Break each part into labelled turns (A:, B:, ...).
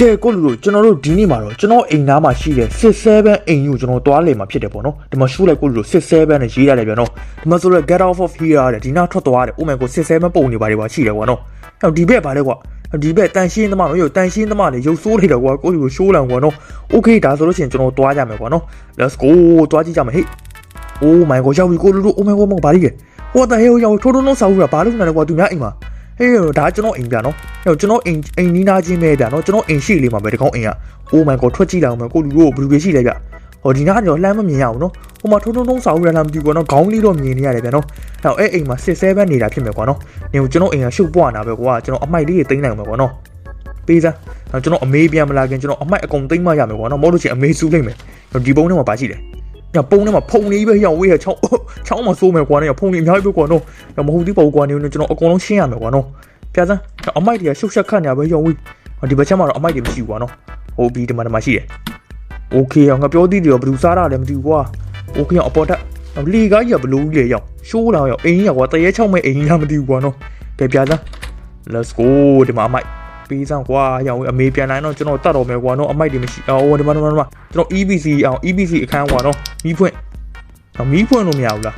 A: ကဲကိုလူတို့ကျွန်တော်တို့ဒီနေ့မှာတော့ကျွန်တော်အိမ်သားမှာရှိတဲ့67အိမ်ကိုကျွန်တော်တွားလေမှာဖြစ်တယ်ပေါ့နော်ဒီမှာ show လိုက်ကိုလူတို့67နဲ့ရေးရတယ်ဗျာနော်ဒီမှာဆိုတော့ get off of here တဲ့ဒီနောက်ထွက်သွားတယ် oh my god 67ပုံနေပါတယ်ကွာရှိတယ်ကွာနော်အဲ့ဒီဘက်ဗာလဲကွာဒီဘက်တန်ရှင်းသမားနော်ရုပ်တန်ရှင်းသမားလေရုပ်ဆိုးလိုက်တော့ကွာကိုလူကို show လောင်ကွာနော် okay ဒါဆိုလို့ရှိရင်ကျွန်တော်တွားကြမယ်ကွာနော် let's go တွားကြည့်ကြမယ်ဟေ့ oh my god ရောက်ပြီကိုလူတို့ oh my god မဘာကြီးလဲ what the hell ရောက်ထိုးထိုးလုံးဆောက်ရဘာလို့လဲကွာသူများအိမ်မှာ ဟေးဒါကျွန်တော်အိမ်ပြနော်ဟဲ့ကျွန်တော်အိမ်အိမ်နီးနားချင်းပဲဗျနော်ကျွန်တော်အိမ်ရှိလေးမှာပဲဒီကောင်းအိမ်က Oh my god ထွက်ကြည့်လိုက်အောင်မယ်ကိုလူတို့ဘယ်လိုပဲရှိလဲဗျဟောဒီနားကတော့လှမ်းမမြင်ရဘူးနော်ဟိုမှာထုံထုံထုံဆောက်ရလားမသိဘူးကွာနော်ခေါင်းလေးတော့မြင်နေရတယ်ဗျနော်အဲ့အဲ့အိမ်မှာ67နေတာဖြစ်မယ်ကွာနော်နေကျွန်တော်အိမ်ကရှုပ်ပွားနာပဲကွာကျွန်တော်အမိုက်လေးတွေသိမ်းနိုင်မှာကွာနော်ပေးစားကျွန်တော်အမေးပြန်မလာခင်ကျွန်တော်အမိုက်အကုန်သိမ်းမရမယ်ကွာနော်မဟုတ်လို့ချင်းအမေးစူးလိုက်မယ်ဒီပုံထဲမှာပါရှိတယ် ညပုံထဲမှာဖုန်လေးပဲရောက်ဝေးရချောင်းချောင်းမှာစိုးမယ်ကွာနော်ဖုန်လေးအများကြီးပဲကွာနော်မဟုတ်သေးပါဘူးကွာနေကျွန်တော်အကုန်လုံးရှင်းရမယ်ကွာနော် ပြစမ်းအမိုက်တွေကရှုပ်ရှက်ခတ်နေပဲရောဝေးဒီဘက်ချက်မှာတော့အမိုက်တွေမရှိဘူးကွာနော်ဟုတ်ပြီဒီမှာဒီမှာရှိတယ်โอเคအောင်ငါပြောသေးတယ်ဘယ်သူစားတာလဲမသိဘူးကွာโอเคအောင်အပေါ်တက်လီကားကြီးကဘလို့ကြီးလေရောက်ရှိုးလာရောက်အိမ်ကြီးကွာတရေချောက်မဲ့အိမ်ကြီးလားမသိဘူးကွာနော်ကဲပြစမ်း let's go ဒီမှာအမိုက် ပေးစမ်းကွာရောင်အမေပြန်လိုက်တော့ကျွန်တော်တတ်တော်မယ်ကွာနော်အမိုက်တွေမရှိအော်ဒီမှာဒီမှာဒီမှာကျွန်တော် EBC အောင် EBC အခန်းကွာနော်မီးဖွင့်မီးဖွင့်လို့မရဘူးလား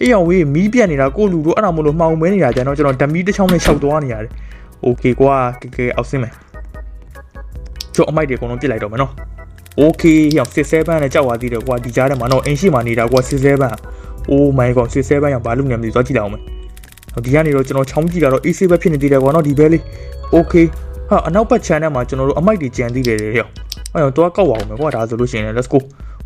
A: အေးရောင်ဝေးမီးပြက်နေတာကိုလူတို့အဲ့ဒါမလို့မှောင်မဲနေတာကြတော့ကျွန်တော်ဓမီတစ်ချောင်းနဲ့ရှောက်သွားနေရတယ်။ Okay ကွာကဲကဲအောက်ဆင်းမယ်။ကျွန်တော်အမိုက်တွေအကုန်လုံးပြစ်လိုက်တော့မယ်နော်။ Okay ရောင်67နဲ့ကြောက်သွားသေးတယ်ကွာဒီကြားထဲမှာတော့အင်းရှိမှနေတာကွာ67 Oh my god 67ရောင်ဘာလို့နေမလဲသွားကြည့်လိုက်အောင်မယ်။ဒီကနေတော့ကျွန်တော်ချောင်းကြည့်တာတော့ AC ပဲဖြစ်နေသေးတယ်ကွာနော်ဒီဘဲလေး။ Okay ဟာအနောက်ဘက် channel မှာကျွန်တော်တို့အမိုက်တွေကြံသေးတယ်ရော။အဲ့တော့တော့ကောက်အောင်မယ်ကွာဒါဆိုလို့ရှိရင် let's go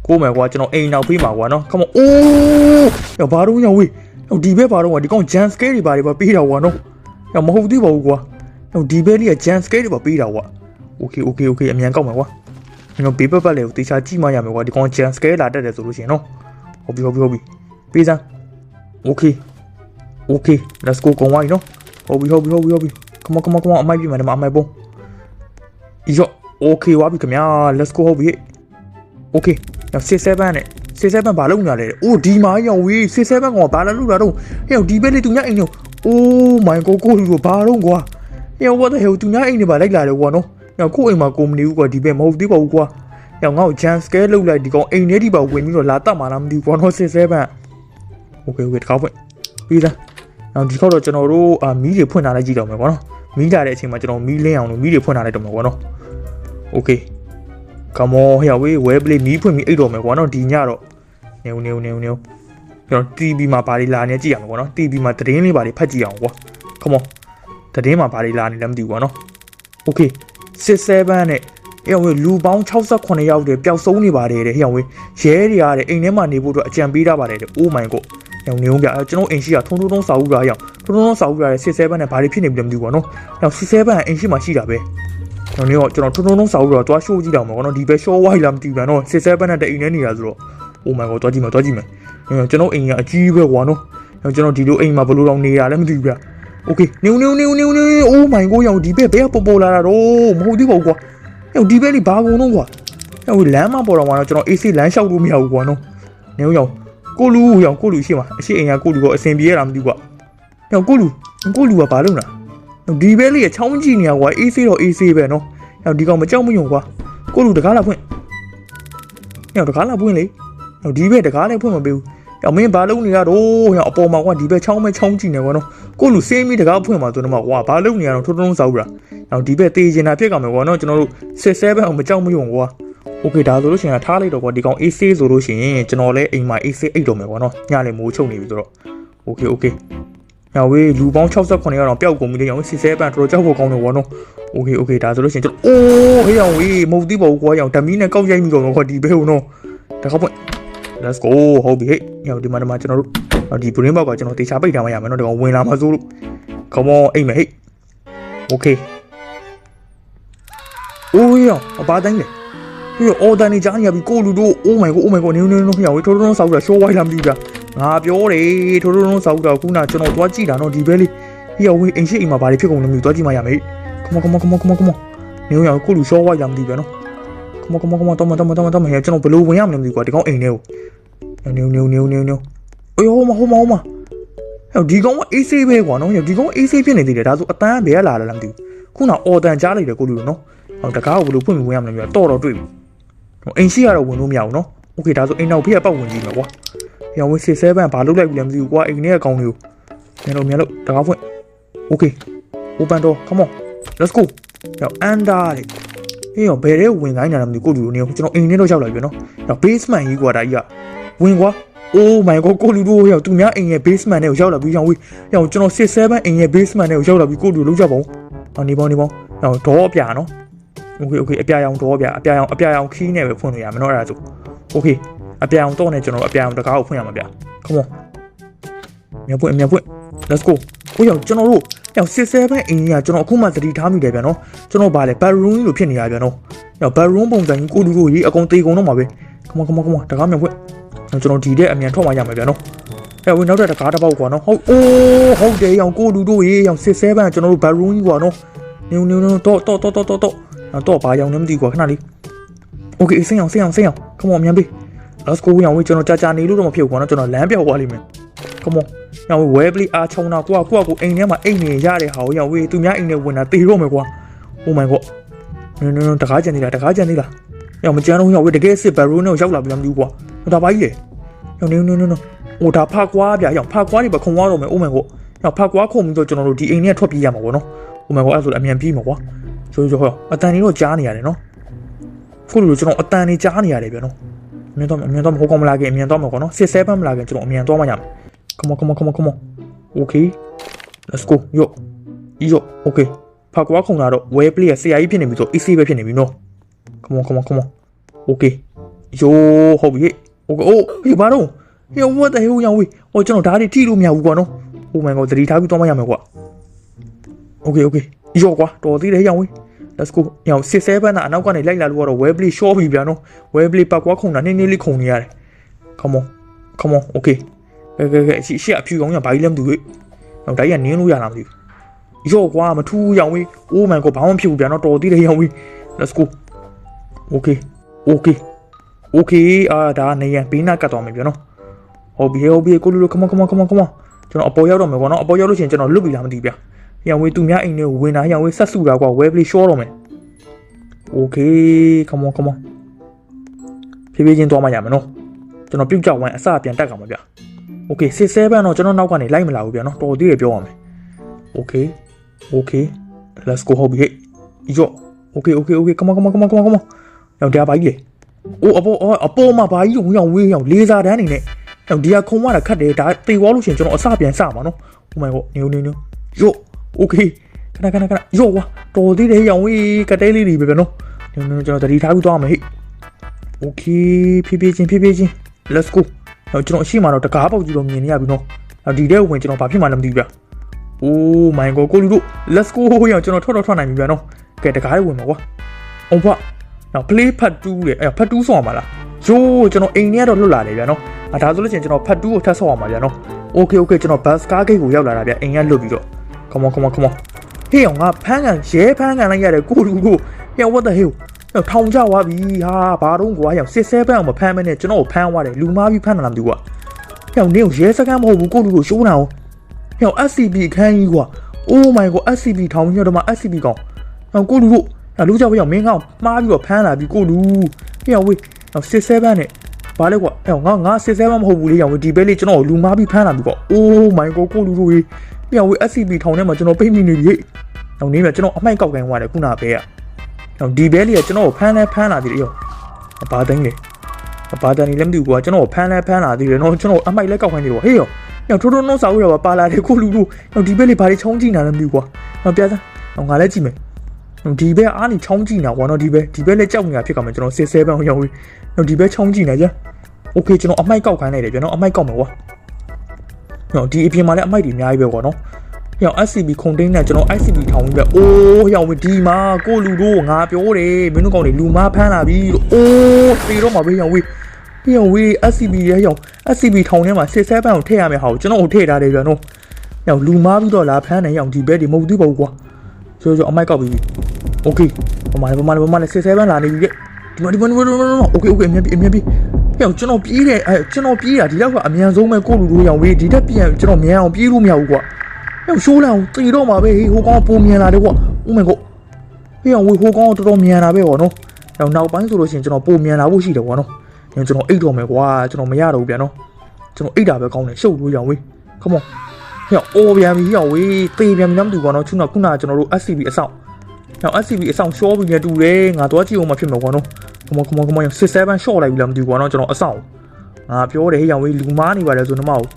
A: ကိုမယ်ကွာကျွန်တော်အိမ်နောက်ဖေးမှာကွာနော် come on အိုးရောဘာတော့ရောဝေးဟိုဒီဘက်ဘာတော့ကွာဒီကောင် jump scare တွေဘာတွေပါပေးတာကွာနော်ရောမဟုတ်သေးပါဘူးကွာဟိုဒီဘက်လေးက jump scare တွေပါပေးတာကွာ okay okay okay အမြန်ကောက်မယ်ကွာကျွန်တော်ဘေးဘက်ပတ်လေကိုတေချာကြည့်မှရမယ်ကွာဒီကောင် jump scare လာတက်တယ်ဆိုလို့ရှိရင်နော်ဟုတ်ပြီဟုတ်ပြီဟုတ်ပြီပေးစမ်း okay okay let's go ကောင်ဝိုင်းနော်ဟုတ်ပြီဟုတ်ပြီဟုတ်ပြီဟုတ်ပြီ come on come on come on အမိုက်ပြမယ်ဒီမှာအမိုက်ပုံ ရော okay ဝါပြီခင်ဗျာ let's go ဟုတ်ပြီ okay 67နဲ့67ဘာလုပ်နေလဲအိုးဒီမာရောင်ဝေး67ကောင်ဘာလာလုပ်တာတော့ဟဲ့ဒီဘက်လေးသူညအိမ်တော့ oh my god ကိုလူဘာတော့ကွာဟဲ့ what the hell သူညအိမ်တွေဘာလိုက်လာတယ်ကွာနော်ဟဲ့ကိုအိမ်မှာကိုမနေဘူးကွာဒီဘက်မဟုတ်သေးပါဘူးကွာဟဲ့ငါ့ကို jump scare လုပ်လိုက်ဒီကောင်အိမ်ထဲဒီပါဝင်ပြီးတော့လာတတ်မှာလားမသိဘူးကွာနော်67 okay okay တကောက်ဖွင့်ပြီးသားနောက်ဒီခေါက်တော့ကျွန်တော်တို့အာမီးတွေဖွင့်ထားလိုက်ကြည့်တော့မယ်ကွာနော် မီးလာတဲ့အချိန်မှာကျွန်တော်မီးလင်းအောင်လို့မီးတွေဖွင့်ထားလိုက်တော့မယ်ကွာနော် okay come on ဟဲ့ဝေး web play မီးဖွင့်ပြီးအိတ်တော့မယ်ကွာနော်ဒီညတော့နေဦးနေဦးနေဦးနေဦးကျွန်တော် TV မှာဘာတွေလာနေကြည့်ရမှာကွာနော် TV မှာသတင်းလေးဘာတွေဖတ်ကြည့်အောင်ကွာ come on သတင်းမှာဘာတွေလာနေလဲမသိဘူးကွာနော် okay 67နဲ့ဟဲ့ဝေးလူပေါင်း68ယောက်တည်းပျောက်ဆုံးနေပါတယ်တဲ့ဟဲ့ဝေးရဲတွေရတဲ့အိမ်ထဲမှာနေဖို့အတွက်အကြံပေးထားပါတယ်တဲ့ oh my god ရောင်နေဦးဗျကျွန်တော်အိမ်ရှိကထုံထုံထုံစာဦးရာရောင်ထုံထုံထုံစာဦးရာတဲ့67နဲ့ဘာတွေဖြစ်နေပြီလဲမသိဘူးကွာနော်နောက်67အိမ်ရှိမှရှိတာပဲကျွန်တော်တို့ကျွန်တော်ထုံထုံထုံစာဦးတော့တွားရှိုးကြည့်တော့မှာကောနော်ဒီဘက် short wide လာမသိဘူးဗျာနော်67နဲ့တအိမ်နဲ့နေတာဆိုတော့ oh my god တွားကြည့်မယ်တွားကြည့်မယ်ကျွန်တော်အိမ်ကအကြီးပဲကွာနော်ကျွန်တော်ဒီလိုအိမ်မှာဘယ်လိုတော့နေတာလဲမသိဘူးဗျာ okay နေနေနေနေနေ oh my god ရောင်ဒီဘက်ဘယ်ကပေါ်ပေါ်လာတာတော့မဟုတ်သေးပါဘူးကွာဟဲ့ဒီဘက်လေးဘာကုန်တော့ကွာဟဲ့လမ်းမပေါ်တော့မှာတော့ကျွန်တော် AC လမ်းလျှောက်လို့မရဘူးကွာနော်နေရောင် ကိုလူရောင်ကိုလူရှိမှာအရှိအိမ်ကကိုလူကအစင်ပြေရတာမသိဘူးကွာဟဲ့ကိုလူကိုလူကဘာလုပ်နေတာဒီဘက်လေးကချောင်းကြည့်နေရကွာ AC တော့ AC ပဲနော်ဟဲ့ဒီကောင်မကြောက်မယုံကွာကိုလူတကားလာဖွင့်ဟဲ့တကားလာဖွင့်လေဟဲ့ဒီဘက်တကားလည်းဖွင့်မပေးဘူးဟဲ့မင်းဘာလုပ်နေရတော့ဟဲ့အပေါ်မှာကွာဒီဘက်ချောင်းမဲချောင်းကြည့်နေကွာနော်ကိုလူစေးမိတကားဖွင့်မှာဆိုတော့ကွာဘာလုပ်နေရတော့ထုံထုံစောက်တာဟဲ့ဒီဘက်တေးချင်တာဖြစ်ကောင်မယ်ကွာနော်ကျွန်တော်တို့67အောင်မကြောက်မယုံကွာ okay ဒါဆိုလို့ရှိရင်ထားလိုက်တော့ကွာဒီကောင် AC ဆိုလို့ရှိရင်ကျွန်တော်လည်းအိမ်မှာ AC အိတ်တော့မယ်ကွာနော်ညလည်းမိုးချုပ်နေပြီဆိုတော့ okay okay ညဝေးလူပေါင်း68ရောက်တော့ပျောက်ကုန်ပြီလေရောင်စီဆဲပန်တော်တော်ကြောက်ဖို့ကောင်းတယ်ကွာနော် okay okay ဒါဆိုလို့ရှိရင်ကျွန်တော်အိုးအေးရောင်ဝေးမဟုတ်သေးပါဘူးကွာရောင်ဓမီနဲ့ကောက်ရိုက်မိကုန်တော့ကွာဒီဘဲဟုတ်နော်ဒါကောက်ပွင့် let's go ဟုတ်ပြီဟေ့ညဒီမှာဒီမှာကျွန်တော်တို့ဒီ brain box ကကျွန်တော်တေချာပိတ်ထားမှရမယ်နော်ဒီကောင်ဝင်လာမှဆိုလို့ come on အိမ်မယ်ဟေ့ okay အိုးရောင်အပါတိုင်းလေ ပြီးတော့ order နေကြားနေရပြီကိုလူတို့ oh my god oh my god နေနေနေဟောထိုးထိုးဆောက်တာ show wide လာမသိဘူးဗျာငါပြောတယ်ထိုးထိုးထိုးဆောက်တာခုနကျွန်တော်သွားကြည့်တာနော်ဒီဘဲလေးဟေးဝေးအိမ်ရှိအိမ်မှာဘာတွေဖြစ်ကုန်လဲမသိဘူးသွားကြည့်မှရမယ် come on come on come on come on come on နေရောကိုလူ show wide လာမသိဘူးဗျာနော် come on come on come on တော့မတော့မတော့မတော့မဟဲ့ကျွန်တော်ဘယ်လိုဝင်ရမလဲမသိဘူးကွာဒီကောင်အိမ်ထဲကိုနေနေနေနေနေအေးဟိုမဟိုမဟိုမဟဲ့ဒီကောင်က AC ပဲကွာနော်ဒီကောင် AC ဖြစ်နေသေးတယ်ဒါဆိုအတန်းဘယ်ကလာလဲလားမသိဘူးခုနအော်တန်ကြားလိုက်တယ်ကိုလူနော်ဟဟောတကားကိုဘယ်လိုဖွင့်ပြီးဝင်ရမလဲမြေတော့တော့တွေ့ပြီဟော အိမ်ရှိကတော့ဝင်လို့မရဘူးနော်โอเคဒါဆိုအိမ်နောက်ဖေးကပတ်ဝင်ကြည့်မယ်ကွာရောင်ဝင်စစ်ဆဲဘန်ဘာလုပ်လိုက်ပြီလဲမသိဘူးကွာအိမ်ထဲကအကောင်လေးကိုမြန်လို့မြန်လို့တကားဖွင့်โอเค open door come on let's go ရောအန်ဒါလေဟေးရောဘယ်ထဲဝင်ခိုင်းတာလဲမသိဘူးကိုလူတို့နေကျွန်တော်အိမ်ထဲတော့ရောက်လာပြီနော်ရော basement ကြီးကွာဒါကြီးကဝင်ကွာ Oh my god ကိုလူတို့ရောက်သူများအိမ်ရဲ့ basement ထဲကိုရောက်လာပြီးရောင်ဝေးရောင်ကျွန်တော်67အိမ်ရဲ့ basement ထဲကိုရောက်လာပြီးကိုလူလောက်ကြပါဦး။အော်နေပေါင်းနေပေါင်းရောင်ဒေါ်အပြာနော်။ Okay okay အပြာရောင်ဒေါ်အပြာအပြာရောင်အပြာရောင်ခီးနဲ့ပဲဖွင့်လို့ရမယ်နော်အဲ့ဒါဆို။ Okay အပြာရောင်တော့နဲ့ကျွန်တော်အပြာရောင်တကားကိုဖွင့်ရမှာဗျ။ Come on ။မြန်ဖွင့်မြန်ဖွင့် Let's go ။ကိုရောင်ကျွန်တော်တို့ရောင်67အိမ်ကြီးကကျွန်တော်အခုမှသတိထားမိတယ်ဗျနော်။ကျွန်တော်ဗာလဲ bedroom ကြီးလိုဖြစ်နေရဗျနော်။ရောင် bedroom ပုံစံကြီးကိုလူတို့ကြီးအကုန်တေကုန်တော့မှာပဲ။ Come on come on come on တကားမြန်ဖွင့်။ကျွန်တော်ဒီတဲ့အမြန်ထွက်မှရမယ်ဗျနော်။အဲဝင်နောက်တဲ့တကားတစ်ပေါက်ကွာနော်ဟုတ်အိုးဟုတ်တယ်ရောင်ကိုလူတို့ရေရောင်စစ်ဆဲပန်းကျွန်တော်တို့ဘတ်ရူးကြီးကွာနော်နူနူနူတော့တော့တော့တော့တော့တော့ တော့ဘာရောင်နေမသိကွာခဏလေးโอเคဆင်းအောင်ဆင်းအောင်ဆင်းအောင် come on မြန်ပြီ let's go ရောင်ဝေးကျွန်တော်ကြာကြာနေလို့တော့မဖြစ်ဘူးကွာနော်ကျွန်တော်လမ်းပြောက်သွားလိမ့်မယ် come on ရောင်ဝေး web play အားချုံတာကွာကွာကိုအိမ်ထဲမှာအိမ်နေရတဲ့ဟာကိုရောင်ဝေးသူများအိမ်ထဲဝင်တာတေတော့မယ်ကွာ oh my god နူနူနူတကားကြံနေလားတကားကြံနေလားရောင်မကြမ်းတော့ရောင်ဝေးတကယ်စစ်ဘတ်ရူးနဲ့ရောက်လာပြီလားမသိဘူးကွာဒါပါကြီးလေရောင်နူနူနူနူ ဟိုဒါဖကွားဗျာရောင်ဖကွားတွေပဲခုံသွားတော့မယ်အိုးမယ်ကိုရောင်ဖကွားခုံပြီးတော့ကျွန်တော်တို့ဒီအိမ်ထဲထွက်ပြေးရမှာပေါ့နော်အိုးမယ်ကိုအဲ့ဆိုအမြန်ပြေးမှာကွာ ဆိုဆိုဟောအတန်လေးတော့ကြားနေရတယ်နော်ခုလိုကျွန်တော်အတန်လေးကြားနေရတယ်ဗျာနော်အမြန်တော့အမြန်တော့ဟိုကောင်မလာခင်အမြန်တော့မှာကွာနော်စစ်7မလာခင်ကျွန်တော်အမြန်တော့မှရမယ် come on come on come on come on okay let's go ယောယော okay ဖကွားခုံလာတော့ well play ဆရာကြီးဖြစ်နေပြီဆို easy ပဲဖြစ်နေပြီနော် come on come on come on okay ယောဟုတ်ပြီ okay အိုးဟေးဘာတော့ဟေး what the hell ရောင်ဝေးဟိုကျွန်တော်ဓာတ်တွေထိလို့မရဘူးကွာနော် oh my god သတိထားပြီးတော့မရမယ်ကွာ okay okay ရောကွာတော်သေးတယ်ရောင်ဝေး let's go ရောင်စစ်ဆဲပန်းတာအနောက်ကနေလိုက်လာလို့ကတော့ web play short ပြီဗျာနော် web play ပတ်ကွာခုံတာနည်းနည်းလေးခုံနေရတယ် come on come on okay ကဲကဲကဲရှေ့ရှေ့အဖြူကောင်ကဘာကြီးလဲမသိဘူးနော်ဒါကြီးကနင်းလို့ရလားမသိဘူးရောကွာမထူးရောင်ဝေး oh my god ဘာမှမဖြစ်ဘူးဗျာနော်တော်သေးတယ်ရောင်ဝေး let's go okay okay okay အာဒါနေရန်ဘေးနားကတ်သွားမယ်ဗျာနော်ဟုတ်ပြီဟုတ်ပြီကိုလူလို come on come on come on come on ကျွန်တော်အပေါ်ရောက်တော့မယ်ကွာနော်အပေါ်ရောက်လို့ရှိရင်ကျွန်တော်လွတ်ပြီလားမသိဘူးဗျာ။ ရောင်ဝေးသူများအိမ်ထဲကိုဝင်တာရောင်ဝေးဆက်စုတာကွာ web play short တော့မယ်။ Okay come on come on ဖြည်းဖြည်းချင်းသွားမှရမယ်နော်။ကျွန်တော်ပြုတ်ကြောက်ဝိုင်းအစပြန်တက်ကောင်ပါဗျာ။ Okay 67တော့ကျွန်တော်နောက်ကနေလိုက်မလာဘူးဗျာနော်တော်သေးတယ်ပြောရမယ်။ Okay okay let's go ဟုတ်ပြီဟဲ့။ယော okay okay okay come on come on come on come on come on ရောင်တရားပါကြီးလေ။အိုးအပေါ်အပေါ်မှာပါကြီးရောင်ဝေးရောင်လေးစားတန်းနေနဲ့။ဒီကခုံမတာခတ်တယ်ဒါတေသွားလို့ရှိရင်ကျွန်တော်အစပြန်စမှာနော်။ Oh my god နေနေနေ ယော okay ခဏခဏခဏယောကွာတော်သေးတယ်ရောင်ဝေးကတဲလေးတွေပဲဗျနော်။နေနေကျွန်တော်တတိထားပြီးသွားမယ်ဟဲ့။ Okay ဖြည်းဖြည်းချင်းဖြည်းဖြည်းချင်း let's go ။တော့ကျွန်တော်အရှိမတော့တကားပေါက်ကြီးတော့မြင်နေရပြီနော်။နောက်ဒီတဲ့ဝင်ကျွန်တော်ဘာဖြစ်မှလည်းမသိဘူးဗျ။ Oh my god ကိုလူတို့ let's go ရောင်ကျွန်တော်ထွက်တော့ထွက်နိုင်ပြီဗျနော်။ကဲတကားလေးဝင်မှာကွာ။ on ဘနောက် play ဖတ်တူးလေအဲ့ဖတ်တူးဆောင်ပါလား။ယိုးကျွန်တော်အိမ်ထဲကတော့လွတ်လာတယ်ဗျနော်။အဲဒါဆိုလို့ရှိရင်ကျွန်တော်ဖတ်တူးကိုထပ်ဆော့အောင်ပါဗျာနော်။ Okay okay ကျွန်တော် bus car gate ကိုရောက်လာတာဗျအိမ်ကလွတ်ပြီးတော့ come on come on come on ဟေးအောင်ငါဖမ်းကန်ရဲဖမ်းကန်လိုက်ရတယ်ကိုလူကိုဟေး what the hell ထောင်ကြွားပြီဟာဘာတော့ကွာဟေးစစ်ဆဲပန်းအောင်မဖမ်းမနဲ့ကျွန်တော်ကိုဖမ်းသွားတယ်လူမားပြီးဖမ်းတာလားမသိဘူးကွာဟေးနေကိုရဲစခန်းမဟုတ်ဘူးကိုလူကိုရှိုးတာအောင်ဟေး SCP ခန်းကြီးကွာ Oh my god SCP ထောင်ညတော့မှ SCP ကောင်ဟောကိုလူတို့လူကြောက်ပြောင်းမင်းကောင်မှားပြီးတော့ဖမ်းလာပြီကိုလူဟေးဝေးစစ်ဆဲပန်းနဲ့ဘာလဲကွာအဲ့ငါငါစစ်ဆဲမမဟုတ်ဘူးလေရောင်ဒီဘဲလေးကျွန်တော်လူမားပြီးဖမ်းလာပြီကွာ Oh my god ကိုလူတို့ကြီး မြောက်ဝေး SCP ထောင်ထဲမှာကျွန်တော်ပိတ်မိနေပြီ။နောက်နေ့မှာကျွန်တော်အမိုက်ကောက်ကန်သွားတယ်ခုနပဲ။နောက်ဒီဘဲလေးကကျွန်တော်ကိုဖမ်းလဲဖမ်းလာသေးတယ်ရော။အဘာသိန်းလေ။ဘာတန်ကြီးလည်းမသိဘူးကွာကျွန်တော်ဖမ်းလဲဖမ်းလာသေးတယ်နော်ကျွန်တော်အမိုက်လဲကောက်ခိုင်းနေတော့ဟေးရော။နောက်ထိုးထိုးနှုတ်စာဦးတော့ပါလာတယ်ခုလူလူ။နောက်ဒီဘက်လေးဘာတွေချောင်းကြည့်နေတာလဲမသိဘူးကွာ။နောက်ပြသား။နောက်ငါလည်းကြည့်မယ်။ဒီဘက်အားနေချောင်းကြည့်နေတာကွာနော်ဒီဘက်ဒီဘက်လည်းကြောက်နေတာဖြစ်ကမှကျွန်တော်ဆယ်ဆယ်ပန်းအောင်ရောက်ပြီးတော့ဒီဘက်ချောင်းကြည့်နေကြ။ Okay ကျွန်တော်အမိုက်ကောက်ခိုင်းလိုက်တယ်ကျွန်တော်အမိုက်ကောက်မယ်ကွာ။ ဟောဒီအပြင်မှာလည်းအမိုက်တွေအများကြီးပဲကွာနော်ဟော SCB ခုန်တင်းနဲ့ကျွန်တော် ICB ထောင်ပြီးပဲအိုးဟောဒီမှာကိုလူတို့ငါပြောတယ်မင်းတို့ကောင်တွေလူမားဖမ်းလာပြီလို့အိုးတေတော့မှာပဲဟောဝေးဟောဝေး SCB ရဲ့ဟော SCB ထောင်ထဲမှာစစ်ဆဲပန်းကိုထည့်ရမယ်ဟာကိုကျွန်တော်ကိုထည့်ထားတယ်ပြန်နော်ဟောလူမားပြီးတော့လာဖမ်းနေဟောဒီဘက်ဒီမဟုတ်သေးပါဘူးကွာဆိုဆိုအမိုက်ကောက်ပြီးပြီโอเคပမာပမာပမာနဲ့စစ်ဆဲပန်းလာနေပြီကဒီမှာဒီမှာဒီမှာโอเคโอเคအမြင်ပြီအမြင် ပြီဟဲ့ကျွန်တော်ပြေးတယ်အဲကျွန်တော်ပြေးတာဒီတော့ကအမြန်ဆုံးပဲကိုလူလိုရောင်ဝေးဒီတက်ပြန်ကျွန်တော်မြန်အောင်ပြေးလို့မရဘူးကွာဟဲ့ရှိုးလန်တီတော့မှာပဲဟိုကောင်ပုံမြန်လာတယ်ကွာ Oh my god ဟေးအောင်ဝေဟိုးကောင်းတော်တော်မြန်လာပဲပေါ့နော်ဟောနောက်ပိုင်းဆိုလို့ရှိရင်ကျွန်တော်ပုံမြန်လာဖို့ရှိတယ်ပေါ့နော်ညကျွန်တော်အိတ်တော်မယ်ကွာကျွန်တော်မရတော့ဘူးဗျာနော်ကျွန်တော်အိတ်တာပဲကောင်းတယ်ရှုပ်လို့ရအောင်ဝေး come on ဟေးအော်ပြန်ပြီဟေးအောင်ဝေးသေပြန်ပြီလားမသိဘူးပေါ့နော်ခုနကခုနကကျွန်တော်တို့ SCB အဆောင်ဟော SCB အဆောင်ရှော့ပြီးနေတူတယ်ငါတော့ကြည့်အောင်မဖြစ်မှာပေါ့နော် come on come on come on 67 short လိုက်ပြီလားမသိဘူးပေါ့နော်ကျွန်တော်အဆောင်ငါပြောတယ်ဟေးအောင်ဝေးလူမားနေပါလေဆိုတော့မဟုတ်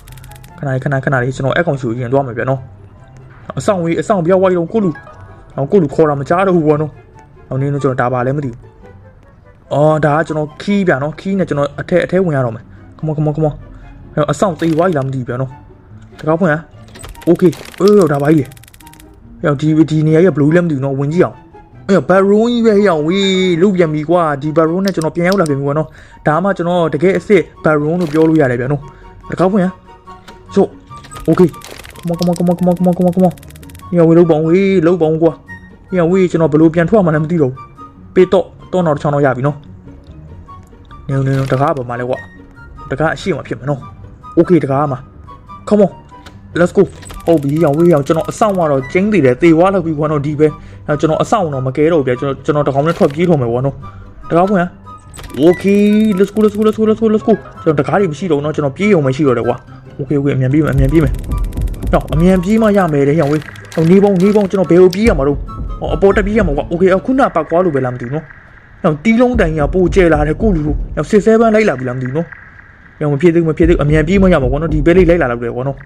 A: ခဏလေးခဏခဏလေးကျွန်တော်အကောင်ရှူရင်သွားမယ်ဗျာနော်အဆောင်ဝေးအဆောင်ပြောင်းဝိုင်းတော့ကိုလူဟောကိုလူခေါ်တာမကြားတော့ဘူးပေါ့နော်ဟောနင်းတော့ကျွန်တော်ဒါပါလဲမသိဘူးအော်ဒါကကျွန်တော်ခီးဗျာနော်ခီးနဲ့ကျွန်တော်အထက်အထက်ဝင်ရတော့မယ် come on come on come on ဟောအဆောင်သေးဝိုင်းလားမသိဘူးဗျာနော်တကောက်ဖွင့်ဟမ် okay အေးဒါပါကြီးလေဟောဒီဒီနေရာရဲ့ blue လည်းမသိဘူးနော်ဝင်ကြည့်အောင် အဲ့ဘတ်ရုံးကြီးပဲဟေ့အောင်ဝေးလုတ်ပြန်ပြီကွာဒီဘတ်ရုံးနဲ့ကျွန်တော်ပြန်ရောက်လာပြန်ပြီကွာနော်ဒါမှကျွန်တော်တကယ်အစ်စ်ဘတ်ရုံးလို့ပြောလို့ရတယ်ဗျာနော်တကောက်ဖွင့်ဟမ်ဆို okay come on come on come on come on come on come on come on ညဝေးလုတ်ပေါင်းဝေးလုတ်ပေါင်းကွာညဝေးကျွန်တော်ဘယ်လိုပြန်ထွက်မှလည်းမသိတော့ဘူးပေးတော့တော့တော့ချောင်းတော့ရပြီနော်နေနေတကားပါမလဲကွာတကားအရှိမှဖြစ်မယ်နော် okay တကားမှာ come on let's go ဟုတ်ပြီရောင်ဝေးရောင်ကျွန်တော်အဆောင်ကတော့ကျင်းသေးတယ်သေဝါလောက်ပြီးကွာတော့ဒီပဲ အဲကျွန်တော်အဆောင်တော့မကဲတော့ဘူးဗျာကျွန်တော်ကျွန်တော်တကောင်နဲ့ထွက်ပြေးထုံမယ်ကွာနော်တကားဖွင့်ဟမ် okay let's go let's go let's go let's go let's go ကျွန်တော်တကားတွေမရှိတော့ဘူးနော်ကျွန်တော်ပြေးရုံပဲရှိတော့တယ်ကွာ okay okay အမြန်ပြေးမယ်အမြန်ပြေးမယ်တော့အမြန်ပြေးမှရမယ်တဲ့ရောင်ဝေးဟိုနေပုံနေပုံကျွန်တော်ဘယ်ကိုပြေးရမှာတော့ဟောအပေါ်တက်ပြေးရမှာကွာ okay အခုနပတ်ကွာလို့ပဲလားမသိဘူးနော်တော့တီးလုံးတိုင်ကပိုကျဲလာတယ်ကိုလူလူတော့67လိုက်လာပြီလားမသိဘူးနော်ရောင်မဖြစ်သေးဘူးမဖြစ်သေးဘူးအမြန်ပြေးမှရမှာကွာနော်ဒီဘဲလေးလိုက်လာတော့တယ်ကွာနော်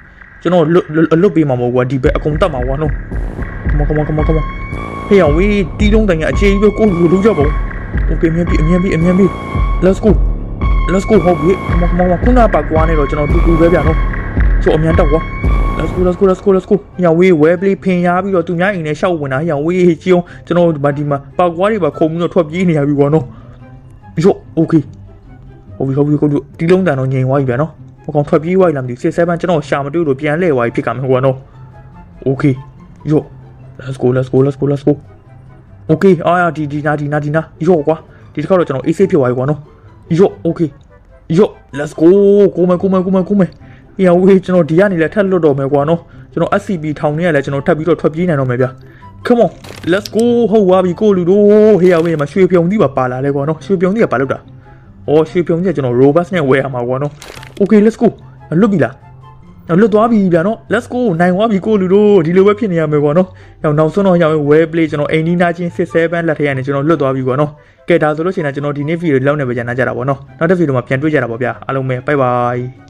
A: ကျွန်တော်လွတ်လွတ်ပေးမှာမဟုတ်ကွာဒီဘက်အကုန်တတ်မှာကွာနော် come on come on come on come on ဟေးအောင်ဝေးတီးလုံးတိုင်ကအခြေကြီးပဲကိုလူလုံးကြပါဦး okay အမြန်ပြီအမြန်ပြီအမြန်ပြီ let's go let's go ဟုတ်ပြီ come on come on ခုနပါကွာနေတော့ကျွန်တော်တူတူပဲဗျာနော်ဆိုအမြန်တက်ကွာ let's go let's go let's go let's go ညဝေး web play ဖင်ရပြီးတော့သူများအိမ်ထဲရှောက်ဝင်တာညဝေးကြည့်အောင်ကျွန်တော်ဒီမှာဒီမှာပါကွာတွေပါခုံပြီးတော့ထွက်ပြေးနေရပြီကွာနော်ပြီးတော့ okay ဟုတ်ပြီဟုတ်ပြီကိုတို့တီးလုံးတန်တော့ငြိမ်သွားပြီဗျာနော် ဟိုကောင်ထွက်ပြေးသွားပြီလားမသိဘူး67ကျွန်တော်ရှာမတွေ့လို့ပြန်လှည့်သွားပြီဖြစ်ကမယ်ဟိုကနော် okay yo let's go let's go let's go let's go okay အာဒီဒီနာဒီနာဒီနာ yo ကွာဒီတစ်ခါတော့ကျွန်တော် AC ဖြစ်သွားပြီကွာနော် yo okay yo let's go ကိုမယ်ကိုမယ်ကိုမယ်ကိုမယ်ဟေးဝေးကျွန်တော်ဒီကနေလည်းထပ်လွတ်တော့မယ်ကွာနော်ကျွန်တော် SCP ထောင်နေရလဲကျွန်တော်ထပ်ပြီးတော့ထွက်ပြေးနိုင်တော့မယ်ဗျာ come on let's go ဟုတ်သွားပြီကိုလူတို့ဟေးဝေးမှာရွှေပြုံသီးပါပါလာလဲကွာနော်ရွှေပြုံသီးကပါလို့တာ။ အော်ရွှေပြုံကြီးကကျွန်တော် robust နဲ့ဝယ်ရမှာကွာနော်။ Okay let's go ။လွတ်ပြီလား။လွတ်သွားပြီဗျာနော်။ Let's go နိုင်သွားပြီကိုလူတို့ဒီလိုပဲဖြစ်နေရမယ်ကွာနော်။ရောက်နောက်ဆုံးတော့ရောက် well play ကျွန်တော်အိမ်နီးနားချင်း67လက်ထက်ရနေကျွန်တော်လွတ်သွားပြီကွာနော်။ကဲဒါဆိုလို့ရှိရင်ကျွန်တော်ဒီနေ့ဗီဒီယိုလောက်နေပဲကြာနာကြတာပေါ့နော်။နောက်တစ်ဗီဒီယိုမှာပြန်တွေ့ကြတာပေါ့ဗျာ။အားလုံးပဲ bye bye